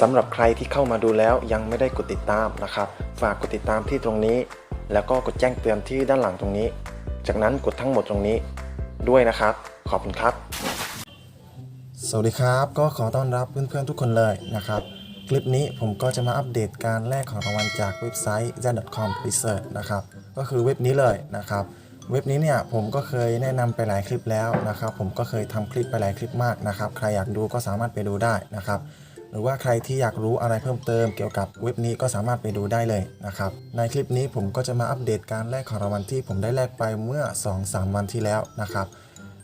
สำหรับใครที่เข้ามาดูแล้วยังไม่ได้กดติดตามนะครับ ฝากกดติดตามที่ตรงนี้ แล้วก็กดแจ้งเตือนที่ด้านหลังตรงนี้ จากนั้นกดทั้งหมดตรงนี้ด้วยนะครับ ขอบคุณครับ สวัสดีครับก็ขอต้อนรับเพื่อนๆทุกคนเลยนะครับ คลิปนี้ผมก็จะมาอัปเดตการแลกของรางวัลจากเว็บไซต์ z.com research นะครับก็คือเว็บนี้เลยนะครับเว็บนี้เนี่ยผมก็เคยแนะนำไปหลายคลิปแล้วนะครับ ผมก็เคยทำคลิปไปหลายคลิปมากนะครับ ใครอยากดูก็สามารถไปดูได้นะครับ หรือว่าใครที่อยากรู้อะไรเพิ่มเติมเกี่ยวกับเว็บนี้ก็สามารถไปดูได้เลยนะครับในคลิปนี้ผมก็จะมาอัปเดตการแลกของรางวัลที่ผมได้แลกไปเมื่อ 2-3 วันที่แล้วนะครับ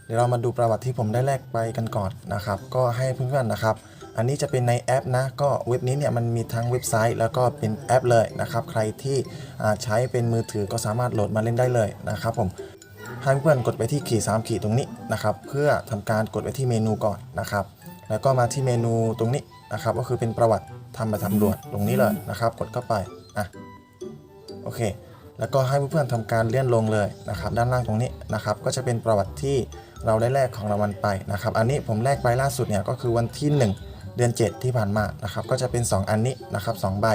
เดี๋ยวเรามาดูประวัติที่ผมได้แลกไปกันก่อนนะครับก็ให้เพื่อนๆนะครับอันนี้จะเป็นในแอปนะก็เว็บนี้เนี่ยมันมีทั้งเว็บไซต์ แล้วก็เป็นแอปเลยนะครับใครที่ใช้เป็นมือถือก็สามารถโหลดมาเล่นได้เลยนะครับผมให้เพื่อนๆกดไปที่ขีด3ขีดตรงนี้นะครับเพื่อทำการกดไปที่เมนูก่อนนะครับ แล้วก็มาที่เมนูตรงนี้นะครับ ก็คือเป็นประวัติทำแบบสำรวจตรงนี้เลยนะครับ กดเข้าไปอะโอเค แล้วก็ให้เพื่อนๆทำการเลื่อนลงเลยนะครับ ด้านล่างตรงนี้นะครับ ก็จะเป็นประวัติที่เราได้แลกของรางวัลไปนะครับ อันนี้ผมแลกไปล่าสุดเนี่ยก็คือวันที่ 1 เดือน 7 ที่ผ่านมานะครับ ก็จะเป็น 2 อันนี้นะครับ2ใบ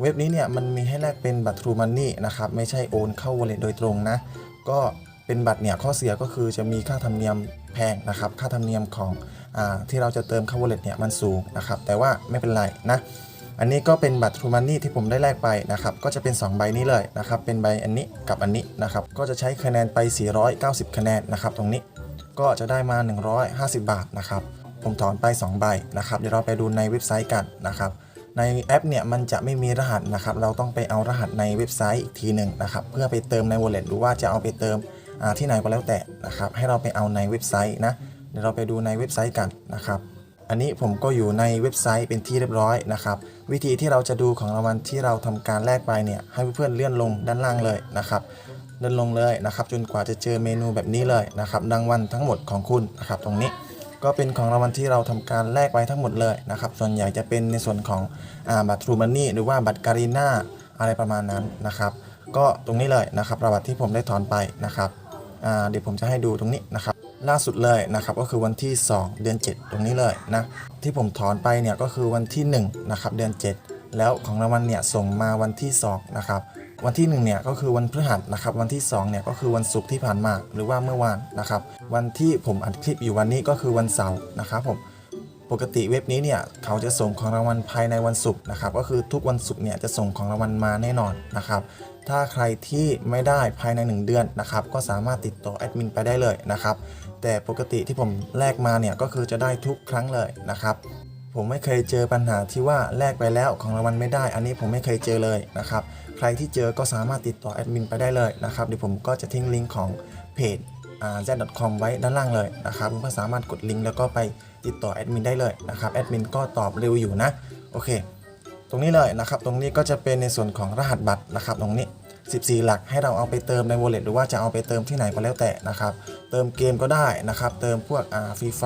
เว็บนี้เนี่ยมันมีให้แลกเป็นบัตร True Money นะครับไม่ใช่โอนเข้า wallet โดยตรงนะ ก็เป็นบัตรเนี่ยข้อเสียก็คือจะมีค่าธรรมเนียมแพงนะครับ ค่าธรรมเนียมของ ที่เราจะเติมเข้า wallet เนี่ยมันสูงนะครับ แต่ว่าไม่เป็นไรนะ อันนี้ก็เป็นบัตร True Money ที่ผมได้แลกไปนะครับ ก็จะเป็น 2 ใบนี้เลยนะครับ เป็นใบอันนี้กับอันนี้นะครับ ก็จะใช้คะแนนไป 490 คะแนนนะครับ ตรงนี้ก็จะได้มา 150 บาทนะครับ ผมถอนไป 2 ใบนะครับ เดี๋ยวเราไปดูในเว็บไซต์กันนะครับในแอปเนี่ยมันจะไม่มีรหัสนะครับ เราต้องไปเอารหัสในเว็บไซต์อีกทีหนึ่งนะครับ เพื่อไปเติมใน wallet หรือว่าจะเอาไปเติมที่ไหนก็แล้วแต่นะครับ ให้เราไปเอาในเว็บไซต์นะ เดี๋ยวเราไปดูในเว็บไซต์กันนะครับอันนี้ผมก็อยู่ในเว็บไซต์เป็นที่เรียบร้อยนะครับ วิธีที่เราจะดูของรางวัลที่เราทำการแลกไปเนี่ยให้เพื่อนๆเลื่อนลงด้านล่างเลยนะครับเลื่อนลงเลยนะครับ จนกว่าจะเจอเมนูแบบนี้เลยนะครับรางวัลทั้งหมดของคุณนะครับ ตรงนี้ก็เป็นของรางวัลที่เราทำการแลกไปทั้งหมดเลยนะครับ ส่วนใหญ่จะเป็นในส่วนของอบัตรทรูมันนี่หรือว่าบัตรการีนาอะไรประมาณนั้นนะครับ ก็ตรงนี้เลยนะครับประวัติที่ผมได้ถอนไปนะครับเดี๋ยวผมจะให้ดูตรงนี้นะครับ ล่าสุดเลยนะครับก็คือวันที่ 2 เดือน 7 ตรงนี้เลยนะที่ผมถอนไปเนี่ยก็คือวันที่1นะครับเดือน 7 แล้วของรางวัลเนี่ยส่งมาวันที่2นะครับวันที่1เนี่ยก็คือวันพฤหัสนะครับวันที่2เนี่ยก็คือวันศุกร์ที่ผ่านมาหรือว่าเมื่อวานนะครับวันที่ผมอัดคลิปอยู่วันนี้ก็คือวันเสาร์นะครับผมปกติเว็บนี้เนี่ยเขาจะส่งของรางวัลภายในวันศุกร์นะครับก็คือทุกวันศุกร์เนี่ยจะส่งของรางวัลมาแน่นอนนะครับ ถ้าใครที่ไม่ได้ภายใน 1 เดือนนะครับ ก็สามารถติดต่อแอดมินไปได้เลยนะครับ แต่ปกติที่ผมแลกมาเนี่ยก็คือจะได้ทุกครั้งเลยนะครับ ผมไม่เคยเจอปัญหาที่ว่าแลกไปแล้วของรางวัลไม่ได้ อันนี้ผมไม่เคยเจอเลยนะครับ ใครที่เจอก็สามารถติดต่อแอดมินไปได้เลยนะครับเดี๋ยวผมก็จะทิ้งลิงก์ของเพจ z.com ไว้ด้านล่างเลยนะครับเพื่อสามารถกดลิงก์แล้วก็ไปติดต่อแอดมินได้เลยนะครับแอดมินก็ตอบเร็วอยู่นะ โอเค ตรงนี้เลยนะครับ ตรงนี้ก็จะเป็นในส่วนของรหัสบัตรนะครับ ตรงนี้ 14 หลักให้เราเอาไปเติมใน wallet หรือว่าจะเอาไปเติมที่ไหนก็แล้วแต่นะครับ เติมเกมก็ได้นะครับ เติมพวกอ่าฟรีไฟ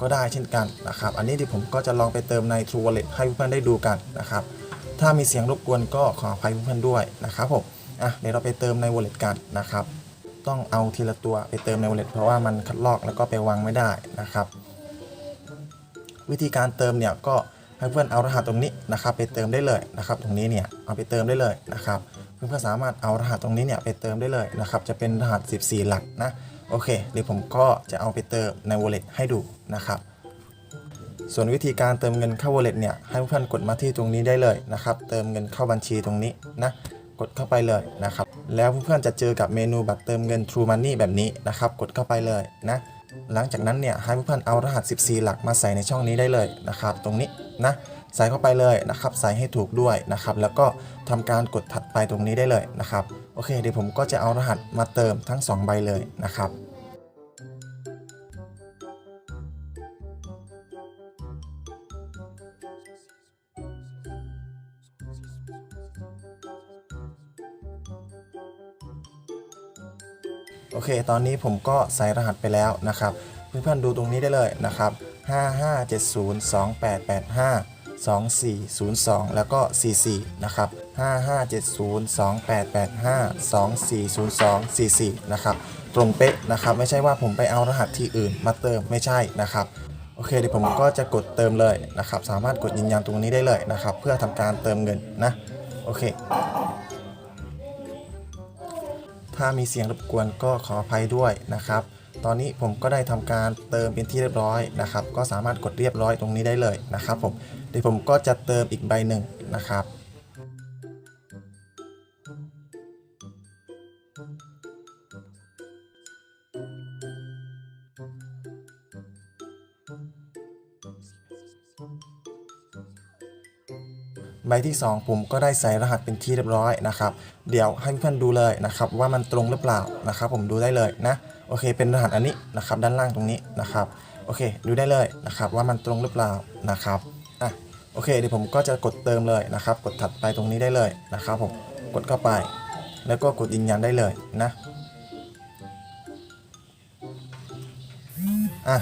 ก็ได้เช่นกันนะครับ อันนี้ที่ผมก็จะลองไปเติมใน True Wallet ให้เพื่อนๆได้ดูกันนะครับ ถ้ามีเสียงรบกวนก็ขออภัยเพื่อนๆด้วยนะครับผมอะเดี๋ยวเราไปเติมใน wallet กันนะครับ ต้องเอาทีละตัวไปเติมใน wallet เพราะว่ามันคัดลอกแล้วก็ไปวางไม่ได้นะครับ วิธีการเติมเนี่ยก็ เพื่อนเอารหัสตรงนี้นะครับไปเติมได้เลยนะครับตรงนี้เนี่ยเอาไปเติมได้เลยนะครับเพื่อนๆสามารถเอารหัสตรงนี้เนี่ยไปเติมได้เลยนะครับจะเป็นรหัส 14 หลักนะโอเคเดี๋ยวผมก็จะเอาไปเติมใน wallet ให้ดูนะครับส่วนวิธีการเติมเงินเข้า wallet เนี่ยให้เพื่อนๆกดมาที่ตรงนี้ได้เลยนะครับเติมเงินเข้าบัญชีตรงนี้นะกดเข้าไปเลยนะครับแล้วเพื่อนๆจะเจอกับเมนูบัตรเติมเงิน True Money แบบนี้นะครับกดเข้าไปเลยนะ หลังจากนั้นเนี่ยให้เพื่อนๆเอารหัส 14 หลักมาใส่ในช่องนี้ได้เลยนะครับ ตรงนี้นะใส่เข้าไปเลยนะครับ ใส่ให้ถูกด้วยนะครับ แล้วก็ทำการกดถัดไปตรงนี้ได้เลยนะครับ โอเค เดี๋ยวผมก็จะเอารหัสมาเติมทั้ง 2 ใบเลยนะครับ โอเค ตอนนี้ผมก็ใส่รหัสไปแล้วนะครับ เพื่อนๆดูตรงนี้ได้เลยนะครับ 55702885 2402 แล้วก็ 44 นะครับ 55702885 2402 44 นะครับ ตรงเป๊ะนะครับ ไม่ใช่ว่าผมไปเอารหัสที่อื่นมาเติมไม่ใช่นะครับโอเคเดี๋ยวผมก็จะกดเติมเลยนะครับ สามารถกดยืนยันตรงนี้ได้เลยนะครับ เพื่อทำการเติมเงินนะ โอเค ถ้ามีเสียงรบกวนก็ขออภัยด้วยนะครับ ตอนนี้ผมก็ได้ทำการเติมเป็นที่เรียบร้อยนะครับ ก็สามารถกดเรียบร้อยตรงนี้ได้เลยนะครับผมเดี๋ยวผมก็จะเติมอีกใบหนึ่งนะครับ ใบที่ 2 ผมก็ได้ใส่รหัสเป็นที่เรียบร้อยนะครับ เดี๋ยวให้เพื่อนๆดูเลยนะครับว่ามันตรงหรือเปล่านะครับ ผมดูได้เลยนะโอเค เป็นรหัสอันนี้นะครับด้านล่างตรงนี้นะครับโอเค ดูได้เลยนะครับว่ามันตรงหรือเปล่านะครับอะโอเคเดี๋ยวผมก็จะกดเติมเลยนะครับ กดถัดไปตรงนี้ได้เลยนะครับผมกดเข้าไป แล้วก็กดยืนยันได้เลยนะ อะ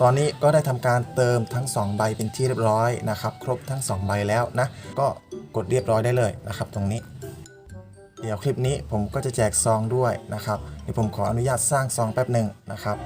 ตอนนี้ก็ได้ทำการเติมทั้ง 2 ใบเป็นที่เรียบร้อยนะครับ ครบทั้ง 2 ใบแล้วนะ ก็กดเรียบร้อยได้เลยนะครับ ตรงนี้ เดี๋ยวคลิปนี้ผมก็จะแจกซองด้วยนะครับเดี๋ยวผมขออนุญาตสร้างซองแป๊บหนึ่งนะครับ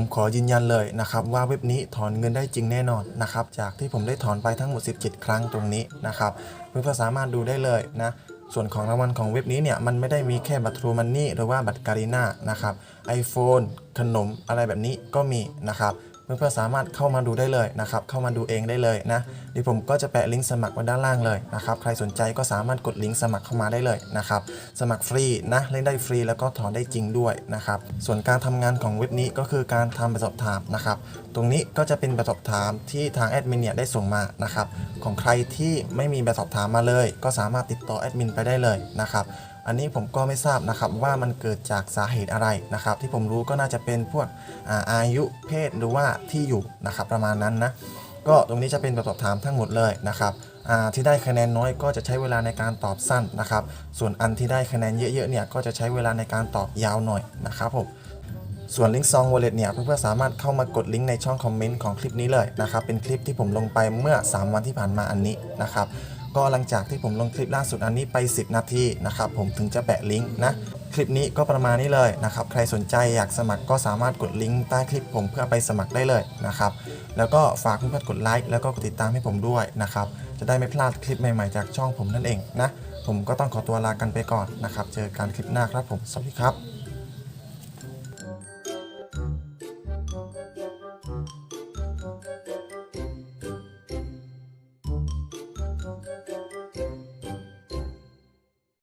ผมขอยืนยันเลยนะครับว่าเว็บนี้ถอนเงินได้จริงแน่นอนนะครับจากที่ผมได้ถอนไปทั้งหมด 17 ครั้งตรงนี้นะครับเพื่อนๆสามารถดูได้เลยนะส่วนของรางวัลของเว็บนี้เนี่ยมันไม่ได้มีแค่บัตรทรูมันนี่หรือว่าบัตรการีน่านะครับ iPhone ขนมอะไรแบบนี้ก็มีนะครับ เพื่อนๆสามารถเข้ามาดูได้เลยนะครับ เข้ามาดูเองได้เลยนะเดี๋ยวผมก็จะแปะลิงก์สมัครไว้ด้านล่างเลยนะครับ ใครสนใจก็สามารถกดลิงก์สมัครเข้ามาได้เลยนะครับ สมัครฟรีนะ เล่นได้ฟรีแล้วก็ถอนได้จริงด้วยนะครับ ส่วนการทำงานของเว็บนี้ก็คือการทำแบบสอบถามนะครับ ตรงนี้ก็จะเป็นแบบสอบถามที่ทางแอดมินเนี่ยได้ส่งมานะครับ ของใครที่ไม่มีแบบสอบถามมาเลย ก็สามารถติดต่อแอดมินไปได้เลยนะครับ อันนี้ผมก็ไม่ทราบนะครับว่ามันเกิดจากสาเหตุอะไรนะครับ ที่ผมรู้ก็น่าจะเป็นพวกอาอายุเพศหรือว่าที่อยู่นะครับประมาณนั้นนะก็ตรงนี้จะเป็นแบบสอบถามทั้งหมดเลยนะครับที่ได้คะแนนน้อยก็จะใช้เวลาในการตอบสั้นนะครับ ส่วนอันที่ได้คะแนนเยอะๆเนี่ยก็จะใช้เวลาในการตอบยาวหน่อยนะครับผมส่วนลิงก์ซอง wallet เนี่ยเพื่อนๆสามารถเข้ามากดลิงก์ในช่องคอมเมนต์ของคลิปนี้เลยนะครับเป็นคลิปที่ผมลงไปเมื่อ 3 วันที่ผ่านมาอันนี้นะครับ ก็หลังจากที่ผมลงคลิปล่าสุดอันนี้ไป 10 นาทีนะครับผมถึงจะแปะลิงก์นะคลิปนี้ก็ประมาณนี้เลยนะครับใครสนใจอยากสมัครก็สามารถกดลิงก์ใต้คลิปผมเพื่อไปสมัครได้เลยนะครับแล้วก็ฝากเพื่อนๆกดไลค์แล้วก็กดติดตามให้ผมด้วยนะครับจะได้ไม่พลาดคลิปใหม่ๆจากช่องผมนั่นเองนะผมก็ต้องขอตัวลากันไปก่อนนะครับเจอกันคลิปหน้าครับผมสวัสดีครับ